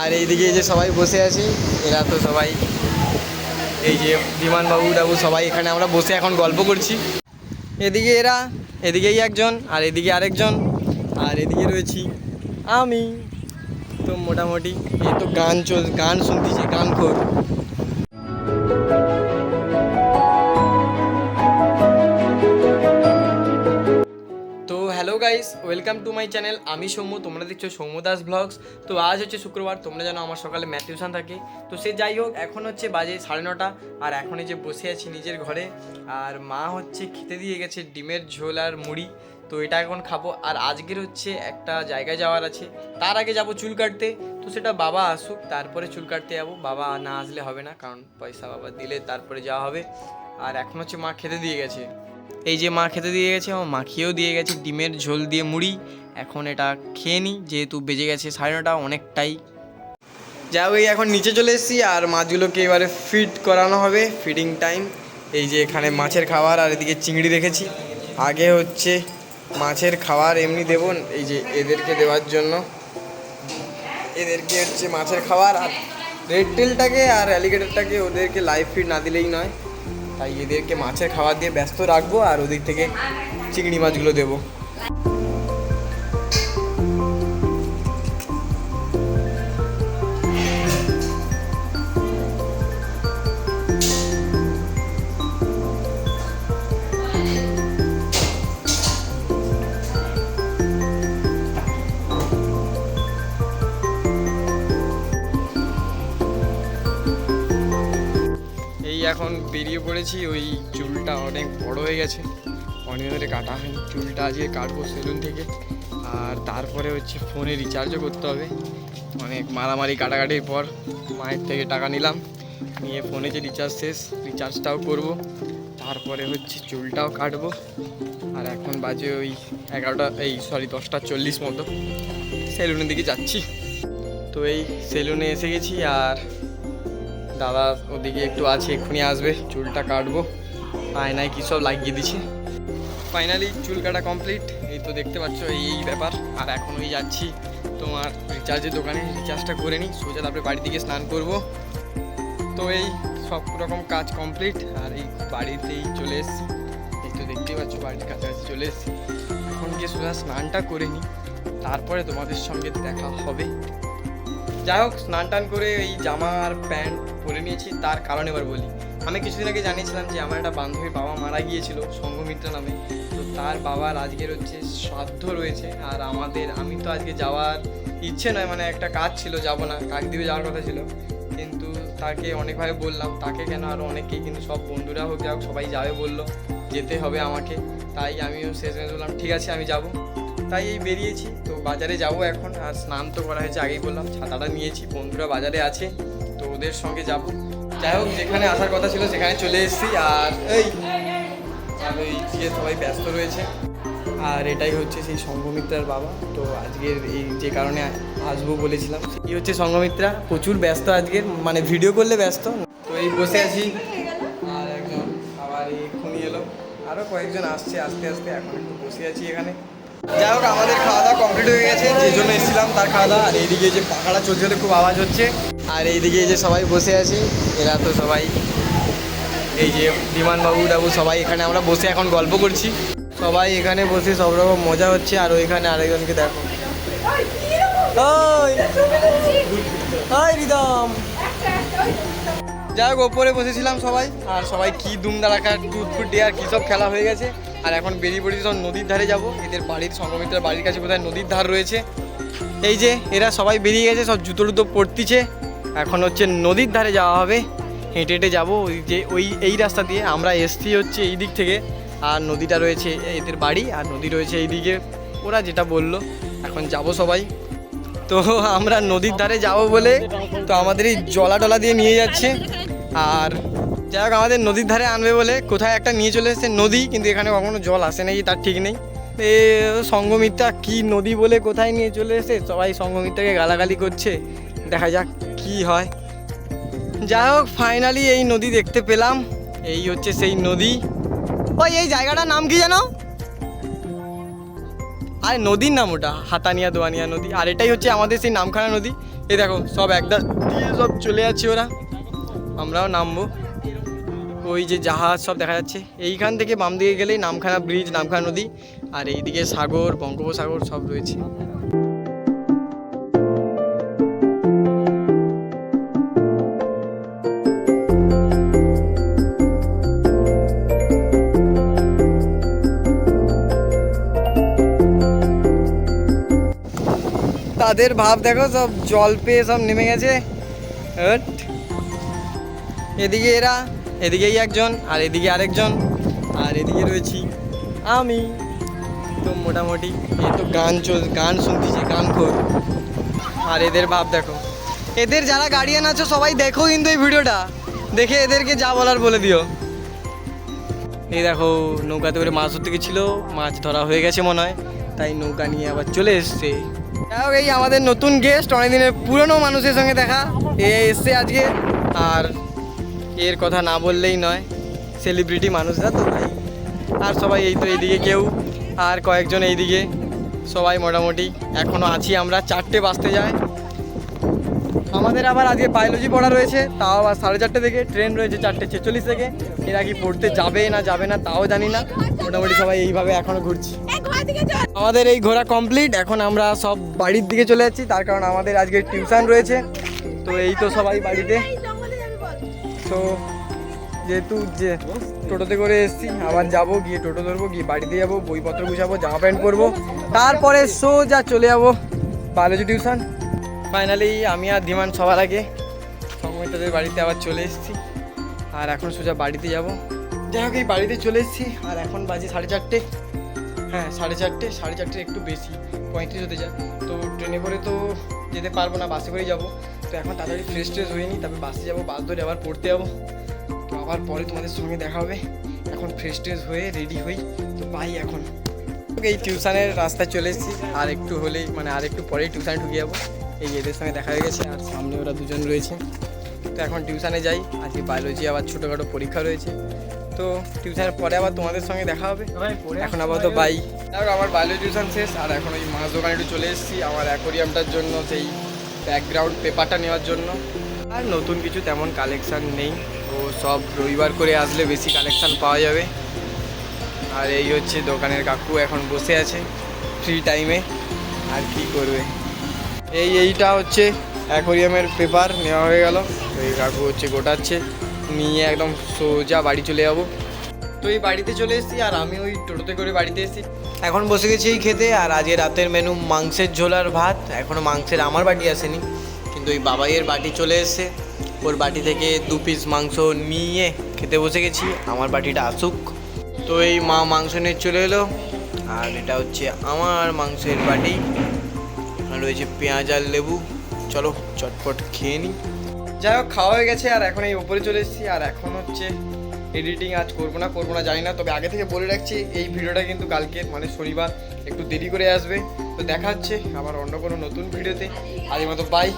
আর এইদিকে এই যে সবাই বসে আছি, এরা তো সবাই এই যে বিমানবাবু টাবু সবাই এখানে, আমরা বসে এখন গল্প করছি। এদিকে এরা, এদিকেই একজন, আর এদিকে আরেকজন, আর এদিকে রয়েছি আমি। তো মোটামুটি এই তো গান চল, গান শুনতেছি গান খোর guys welcome to my channel আমি সৌম্য, তোমরা দেখছ সৌম্য দাস ব্লগস তো আজ হচ্ছে শুক্রবার, তোমরা জানো আমার সকালে ম্যাথ টিউশন থাকে। তো সে যাই হোক, এখন হচ্ছে বাজে সাড়ে নটা, আর এখন যে বসে আছি নিজের ঘরে। আর মা হচ্ছে খেতে দিয়ে গেছে ডিমের ঝোল আর মুড়ি। তো এটা এখন খাব। আর আজকের হচ্ছে একটা জায়গায় যাওয়ার আছে। তার আগে যাব চুল কাটতে। তো সেটা বাবা আসুক, তারপরে চুল কাটতে যাব। বাবা না আসলে হবে না, কারণ পয়সা বাবা দিলে তারপরে যাওয়া হবে। আর এখন হচ্ছে মা খেতে দিয়ে গেছে। এই যে মা খেতে দিয়ে গেছে, আমার মা খেয়েও দিয়ে গেছে, ডিমের ঝোল দিয়ে মুড়ি। এখন এটা খেয়ে নিই যেহেতু বেজে গেছে সাড়ে নটা, অনেকটাই। যা ওই এখন নিচে চলে এসেছি, আর মাছগুলোকে এবারে ফিট করানো হবে ফিডিং টাইম এই যে এখানে মাছের খাবার, আর এদিকে চিংড়ি রেখেছি। আগে হচ্ছে মাছের খাবার এমনি দেবো, এই যে এদেরকে দেওয়ার জন্য। এদেরকে হচ্ছে মাছের খাবার, আর রেড টেলটাকে আর অ্যালিগেটরটাকে ওদেরকে লাইভ ফিড না দিলেই নয়। তাই এদেরকে মাছের খাবার দিয়ে ব্যস্ত রাখব আর ওদিক থেকে চিংড়ি মাছগুলো দেবো। এখন বেরিয়ে পড়েছি, ওই চুলটা অনেক বড় হয়ে গেছে। অনেক ধরে কাটা হয়নি, চুলটা আজকে কাটবো সেলুন থেকে। আর তারপরে হচ্ছে ফোনে রিচার্জও করতে হবে। অনেক মারামারি, কাটাকাটির পর মায়ের থেকে টাকা নিলাম। নিয়ে ফোনে যে রিচার্জ শেষ রিচার্জটাও করব। তারপরে হচ্ছে চুলটাও কাটবো। আর এখন বাজে ওই এগারোটা, এই সরি দশটা চল্লিশ মতো। সেলুনের দিকে যাচ্ছি। তো এই সেলুনে এসে গেছি আর দাদা ওদিকে একটু আছে, এক্ষুনি আসবে, চুলটা কাটবো। আয়নায় কী সব লাগিয়ে দিছে ফাইনালি চুল কাটা কমপ্লিট এই তো দেখতে পাচ্ছ, এই ব্যাপার। আর এখন ওই যাচ্ছি তোমার রিচার্জের দোকানে রিচার্জটা করে নিই, সোজা তারপরে বাড়ি থেকে স্নান করব। তো এই সব রকম কাজ কমপ্লিট আর এই বাড়িতেই চলে এসেছি। এই তো দেখতেই পাচ্ছ, বাড়ির কাছাকাছি চলে এসেছি। এখন গিয়ে সোজা স্নানটা করে নিই, তারপরে তোমাদের সঙ্গে দেখা হবে। যাই হোক, স্নান টান করে এই জামা আর প্যান্ট পরে নিয়েছি, তার কারণ এবার বলি। আমি কিছুদিন আগে জানিয়েছিলাম যে আমার একটা বান্ধবী বাবা মারা গিয়েছিল, সঙ্গমিত্রা নামে। তো তার বাবার আজকের হচ্ছে শ্রাদ্ধ রয়েছে, আর আমাদের, আমি তো আজকে যাওয়ার ইচ্ছে নয় মানে একটা কাজ ছিল, যাব না কাকদ্বীপে যাওয়ার কথা ছিল। কিন্তু তাকে অনেকভাবে বললাম, তাকে কেন আরও অনেকেই কিন্তু সব বন্ধুরা হোক যা হোক, সবাই যাবে বলল, যেতে হবে আমাকে। তাই আমিও শেষমেশ বললাম ঠিক আছে, আমি যাব। তাই এই বেরিয়েছি। তো বাজারে যাব এখন। আর স্নান তো করা হয়েছে, আগেই বললাম, ছাতাটা নিয়েছি, বন্ধুরা বাজারে আছে, তো ওদের সঙ্গে যাব। যাই হোক, যেখানে আসার কথা ছিল সেখানে চলে এসেছি। আর এই, আর ওই গিয়ে সবাই ব্যস্ত রয়েছে। আর এটাই হচ্ছে সেই সঙ্গমিত্রার বাবা। তো আজকের এই যে কারণে আসব বলেছিলাম। এই হচ্ছে সঙ্গমিত্রা প্রচুর ব্যস্ত আজকের মানে ভিডিও করলে ব্যস্ত। তো এই বসে আছি। আর একজন আবার এক্ষুনি এলো। আরও কয়েকজন আসছে আস্তে আস্তে, এখন একটু বসে আছি এখানে। যাই হোক, আমাদের খাওয়া দাওয়া কমপ্লিট হয়ে গেছে, যে জন্য এসেছিলাম তার খাওয়া দাওয়া। আর এইদিকে যে পাখাটা চলছে খুব আওয়াজ হচ্ছে। আর এইদিকে এই যে সবাই বসে আছি, এরা তো সবাই এই যে বিমানবাবু টাবু সবাই এখানে আমরা বসে এখন গল্প করছি। সবাই এখানে বসে সব রকম মজা হচ্ছে, আর ওইখানে আরেকজনকে দেখো। যাই হোক, ওপরে বসেছিলাম সবাই, আর সবাই কি দুম দাঁড়াকা টুটফুট দিয়ে আর কী সব খেলা হয়ে গেছে। আর এখন বেরিয়ে পড়েছি সব নদীর ধারে যাব, এদের বাড়ির সংগমিত্রের বাড়ির কাছে বোধহয় নদীর ধার রয়েছে। এই যে, এরা সবাই বেরিয়ে গেছে, সব জুতো টুতো পড়তিছে এখন হচ্ছে নদীর ধারে যাওয়া হবে। হেঁটে হেঁটে যাব, ওই যে, ওই, এই রাস্তা দিয়ে আমরা এসছি হচ্ছে এই দিক থেকে। আর নদীটা রয়েছে এদের বাড়ি, আর নদী রয়েছে এই দিকে। ওরা যেটা বলল, এখন যাব সবাই। তো আমরা নদীর ধারে যাব বলে তো আমাদের এই জলা টলা দিয়ে নিয়ে যাচ্ছে। আর যাই হোক, আমাদের নদীর ধারে আনবে বলে কোথায় একটা নিয়ে চলে এসেছে নদী, কিন্তু এখানে কখনো জল আসে নাকি তার ঠিক নেই। এ, সঙ্গমিত্রা কি নদী বলে কোথায় নিয়ে চলে এসে সবাই সঙ্গমিত্রাকে গালাগালি করছে। দেখা যাক কি হয়। যাই হোক ফাইনালি এই নদী দেখতে পেলাম। এই হচ্ছে সেই নদী। ওই, এই জায়গাটার নাম কি জানো? আর, নদীর নাম ওটা, হাতানিয়া দোয়ানিয়া নদী। আর এটাই হচ্ছে আমাদের সেই নামখানা নদী। এই দেখো, সব একদম দিয়ে সব চলে যাচ্ছে ওরা। আমরাও নামবো। ওই যে জাহাজ সব দেখা যাচ্ছে। এইখান থেকে বাম দিকে গেলেই নামখানা ব্রিজ নামখানা নদী, আর এইদিকে সাগর, বঙ্গোপসাগর সব রয়েছে। তাদের ভাব দেখো, সব জল পেয়ে সব নেমে গেছে। হট। এদিকে এরা এদিকেই একজন, আর এদিকে আরেকজন, আর এদিকে রয়েছি আমি। তো মোটামুটি এ তো গান চল, গান শুনতেছি, গান খোর আর এদের ভাব দেখো। এদের যারা গার্ডিয়ান আছো, সবাই দেখো কিন্তু এই ভিডিওটা। দেখে এদেরকে যা বলার বলে দিও। এই দেখো, নৌকাতে করে মাছ ধরতে গেছিল। মাছ ধরা হয়ে গেছে মনে হয়। তাই নৌকা নিয়ে আবার চলে এসছে। যাই এই আমাদের নতুন গেস্ট অনেকদিনের পুরনো মানুষের সঙ্গে দেখা। এ এসছে আজকে। আর এর কথা না বললেই নয়। সেলিব্রিটি মানুষরা তো তাই আর সবাই এই তো এইদিকে কেউ আর কয়েকজন এইদিকে। সবাই মোটামুটি এখনও আছি আমরা চারটে বাজতে যায়। আমাদের আবার আজকে বায়োলজি পড়া রয়েছে তাও আবার সাড়ে চারটে থেকে। ট্রেন রয়েছে চারটে ছেচল্লিশ থেকে। এরা কি পড়তে যাবে না যাবে না তাও জানি না। মোটামুটি সবাই এইভাবে এখনও ঘুরছি। আমাদের এই ঘোরা কমপ্লিট এখন আমরা সব বাড়ির দিকে চলে যাচ্ছি। তার কারণ আমাদের আজকে টিউশন রয়েছে। তো এই তো সবাই বাড়িতে। তো যেহেতু যে টোটোতে করে এসেছি, আবার যাব, গিয়ে টোটো ধরবো, গিয়ে বাড়িতে যাব, বইপত্র গুছাবো, জামা প্যান্ট পরবো। তারপরে সোজা চলে যাব বায়োলজি টিউশন। ফাইনালি আমি আর ধীমান সবার আগে সংমিতাদের বাড়িতে আবার চলে এসেছি। আর এখন সোজা বাড়িতে যাব। যাই হোক, এই বাড়িতে চলে এসেছি, আর এখন বাজে সাড়ে চারটে। হ্যাঁ সাড়ে চারটে সাড়ে চারটে একটু বেশি। পঁয়ত্রিশ হতে যায় তো ট্রেনে করে তো যেতে পারব না, বাসে করেই যাব। তো এখন তাড়াতাড়ি ফ্রেশ ট্রেশ হয়ে নিই তারপরে বাসে যাব বাস ধরে আবার পড়তে যাব। তো আবার পরে তোমাদের সঙ্গে দেখা হবে। এখন ফ্রেশ ট্রেশ হয়ে রেডি হই তো পাই এখন। এই টিউশনের রাস্তায় চলে এসেছি। আর একটু হলেই মানে আর একটু পরেই টিউশনে ঢুকে যাব। এই এদের সঙ্গে দেখা হয়ে গেছে আর সামনে ওরা দুজন রয়েছে। তো এখন টিউশনে যাই। আজকে বায়োলজি আবার ছোটোখাটো পরীক্ষা রয়েছে। তো টিউশনের পরে আবার তোমাদের সঙ্গে দেখা হবে। এখন আবার তো বাই দেখো আমার বায়োলজি টিউশন শেষ আর এখন ওই মাছ দোকানে একটু চলে এসেছি আমার অ্যাকোরিয়ামটার জন্য সেই ব্যাকগ্রাউন্ড পেপারটা নেওয়ার জন্য। আর নতুন কিছু তেমন কালেকশান নেই। তো সব রবিবার করে আসলে বেশি কালেকশান পাওয়া যাবে। আর এই হচ্ছে দোকানের কাকু এখন বসে আছে ফ্রি টাইমে আর কি করবে? এই এইটা হচ্ছে অ্যাকোরিয়ামের পেপার নেওয়া হয়ে গেল। এই কাকু হচ্ছে গোটাচ্ছে। নিয়ে একদম সোজা বাড়ি চলে যাব। তো এই বাড়িতে চলে এসেছি আর আমি ওই টোটোতে করে বাড়িতে এসেছি। এখন বসে গেছি এই খেতে আর আজকে রাতের মেনু মাংসের ঝোল আর ভাত। এখনও মাংসের আমার বাটি আসেনি, কিন্তু ওই বাবাইয়ের বাটি চলে এসেছে। ওর বাটি থেকে দু পিস মাংস নিয়ে খেতে বসে গেছি, আমার বাটিটা আসুক। তো এই মা মাংস নিয়ে চলে এলো, আর এটা হচ্ছে আমার মাংসের বাটি। আর রয়েছে পেঁয়াজ আর লেবু। চলো চটপট খেয়ে নিই। যাই হোক, খাওয়া হয়ে গেছে আর এখন এই ওপরে চলে এসেছি, আর এখন হচ্ছে এডিটিং আজ করব না করব না, জানি না, তবে আগে থেকে বলে রাখছি, এই ভিডিওটা কিন্তু কালকে মানে শনিবার, একটু দেরি করে আসবে। তো দেখা হচ্ছে আবার অন্য কোনো নতুন ভিডিওতে। আজ মতো বাই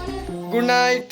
গুড নাইট